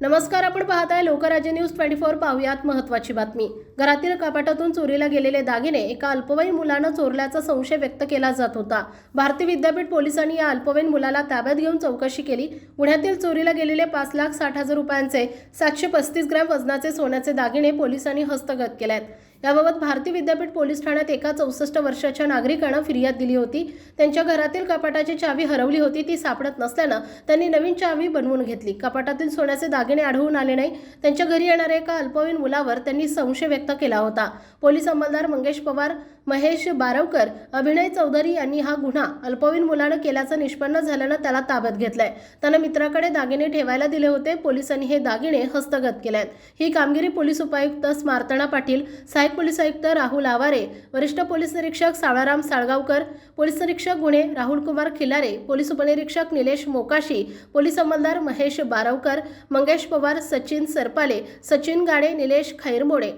नमस्कार आपण पाहताय लोकराज्य न्यूज ट्वेंटी फोर पाहुयात महत्वाची बातमी. घरातील कपाटातून चोरीला गेलेले दागिने एका अल्पवयीन मुलानं चोरल्याचा संशय व्यक्त केला जात होता. भारतीय विद्यापीठ पोलिसांनी या अल्पवयीन मुलाला ताब्यात घेऊन चौकशी केली. गुन्ह्यातील चोरीला गेलेले पाच लाख साठ हजार रुपयांचे सातशे पस्तीस ग्रॅम वजनाचे सोन्याचे दागिने पोलिसांनी हस्तगत केले आहेत याबाबत भारतीय विद्यापीठ पोलीस ठाण्यात एका चौसष्ट वर्षाच्या नागरिकानं फिर्याद दिली होती. त्यांच्या घरातील कपाटाची चावी हरवली होती. ती सापडत नसल्यानं त्यांनी नवीन चावी बनवून घेतली. कपाटातील सोन्याचे दागिने आढळून आले नाही. त्यांच्या घरी येणाऱ्या एका अल्पवयीन मुलावर त्यांनी संशय व्यक्त केला होता. पोलीस अंमलदार मंगेश पवार महेश बारवकर अभिनय चौधरी यांनी हा गुन्हा अल्पवयीन मुलानं केल्याचं निष्पन्न झाल्यानं त्याला ताब्यात घेतलंय. त्यानं मित्राकडे दागिने ठेवायला दिले होते. पोलिसांनी हे दागिने हस्तगत केले आहेत ही कामगिरी पोलीस उपायुक्त स्मार्तना पाटील सहाय्यक पोलीस आयुक्त राहुल आवारे वरिष्ठ पोलीस निरीक्षक सावळाराम साळगावकर पोलीस निरीक्षक गुणे राहुल कुमार खिलारे पोलीस उपनिरीक्षक निलेश मोकाशी पोलीस अंमलदार महेश बारवकर मंगेश पवार सचिन सरपाले सचिन गाडे निलेश खैरमोडे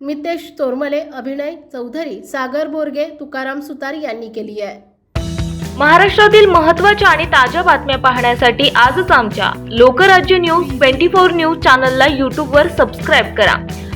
मितेश तोरमले अभिनय चौधरी सागर बोरगे तुकाराम सुतार यांनी केली आहे. महाराष्ट्रातील महत्त्वाच्या आणि ताज्या बातम्या पाहण्यासाठी आजच आमच्या Lokrajya news twenty four news चॅनलला यूट्यूबवर सबस्क्राईब करा.